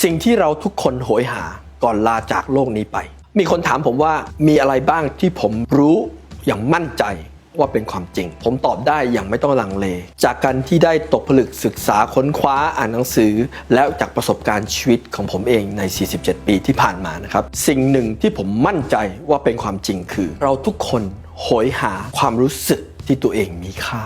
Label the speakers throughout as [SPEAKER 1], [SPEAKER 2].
[SPEAKER 1] สิ่งที่เราทุกคนโหยหาก่อนลาจากโลกนี้ไป มีคนถามผมว่ามีอะไรบ้างที่ผมรู้อย่างมั่นใจว่าเป็นความจริง ผมตอบได้อย่างไม่ต้องลังเล จากการที่ได้ตกผลึกศึกษาค้นคว้าอ่านหนังสือ แล้วจากประสบการณ์ชีวิตของผมเองใน 47 ปีที่ผ่านมานะครับ สิ่งหนึ่งที่ผมมั่นใจว่าเป็นความจริงคือ เราทุกคนโหยหาความรู้สึกที่ตัวเองมีค่า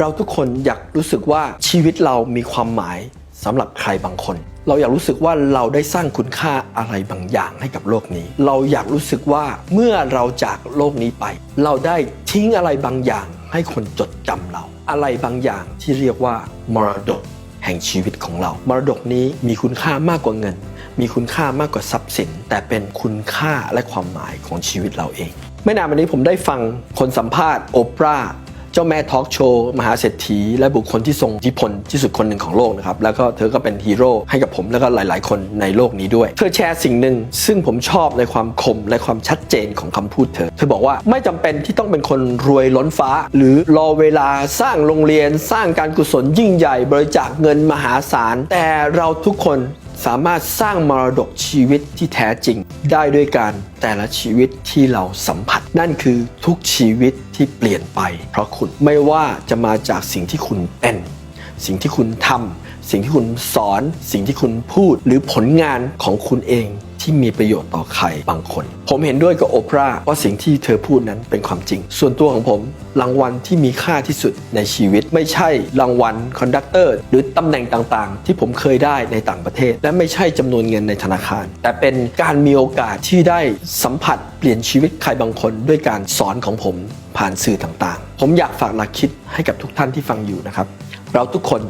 [SPEAKER 1] เราทุกคนอยากรู้สึกว่าชีวิตเรามีความหมาย สำหรับใครบางคน เราอยากรู้สึกว่าเราได้สร้างคุณค่าอะไรบางอย่างให้กับโลกนี้ เราอยากรู้สึกว่าเมื่อเราจากโลกนี้ไป เราได้ทิ้งอะไรบางอย่างให้คนจดจำเรา อะไรบางอย่างที่เรียกว่ามรดกแห่งชีวิตของเรา มรดกนี้มีคุณค่ามากกว่าเงิน มีคุณค่ามากกว่าทรัพย์สิน แต่เป็นคุณค่าและความหมายของชีวิตเราเอง ไม่นานมานี้ผมได้ฟังคนสัมภาษณ์โอปราห์ เจ้าแม่ทอล์กโชว์มหาเศรษฐี และบุคคลที่ทรงอิทธิพลที่สุดคนหนึ่งของโลกนะครับ แล้วก็เธอก็เป็นฮีโร่ให้กับผมแล้วก็หลาย ๆ คนในโลกนี้ด้วย เธอแชร์สิ่งหนึ่งซึ่งผมชอบในความคมและความชัดเจนของคำพูดเธอ เธอบอกว่าไม่จำเป็นที่ต้องเป็นคนรวยล้นฟ้า หรือรอเวลาสร้างโรงเรียน สร้างการกุศลยิ่งใหญ่ บริจาคเงินมหาศาล แต่เราทุกคน สามารถสร้างมรดกชีวิตที่แท้จริง ได้ด้วยการแต่ละชีวิตที่เราสัมผัส นั่นคือทุกชีวิตที่เปลี่ยนไป เพราะคุณไม่ว่าจะมาจากสิ่งที่คุณเป็น สิ่งที่คุณทำสิ่งที่คุณสอน สิ่งที่คุณพูดหรือผลงานของคุณเอง ที่มีประโยชน์ต่อใครบางคน ผมเห็นด้วยกับโอปราห์ว่าสิ่งที่เธอพูดนั้นเป็นความจริง ส่วนตัวของผม รางวัลที่มีค่าที่สุดในชีวิต ไม่ใช่รางวัลคอนดักเตอร์หรือตำแหน่งต่างๆ ที่ผมเคยได้ในต่างประเทศ และไม่ใช่จำนวนเงินในธนาคาร แต่เป็นการมีโอกาสที่ได้สัมผัสเปลี่ยนชีวิตใครบางคน ด้วยการสอนของผมผ่านสื่อต่างๆ ผมอยากฝากหลักคิดให้กับทุกท่านที่ฟังอยู่นะครับ เราทุกคน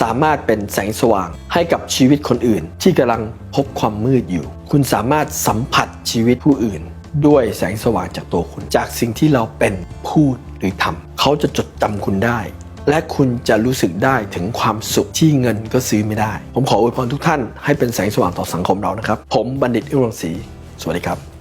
[SPEAKER 1] สามารถเป็นแสงสว่างให้กับชีวิตคนอื่น ที่กำลังพบความมืดอยู่ คุณสามารถสัมผัสชีวิตผู้อื่น ด้วยแสงสว่างจากตัวคุณ จากสิ่งที่เราเป็นพูดหรือทำเขาจะจดจำคุณได้ และคุณจะรู้สึกได้ถึงความสุขที่เงินก็ซื้อไม่ได้ ผมขออวยพรทุกท่านให้เป็นแสงสว่างต่อสังคมเรานะครับ ผมบัณฑิตอิรังศรีสวัสดีครับ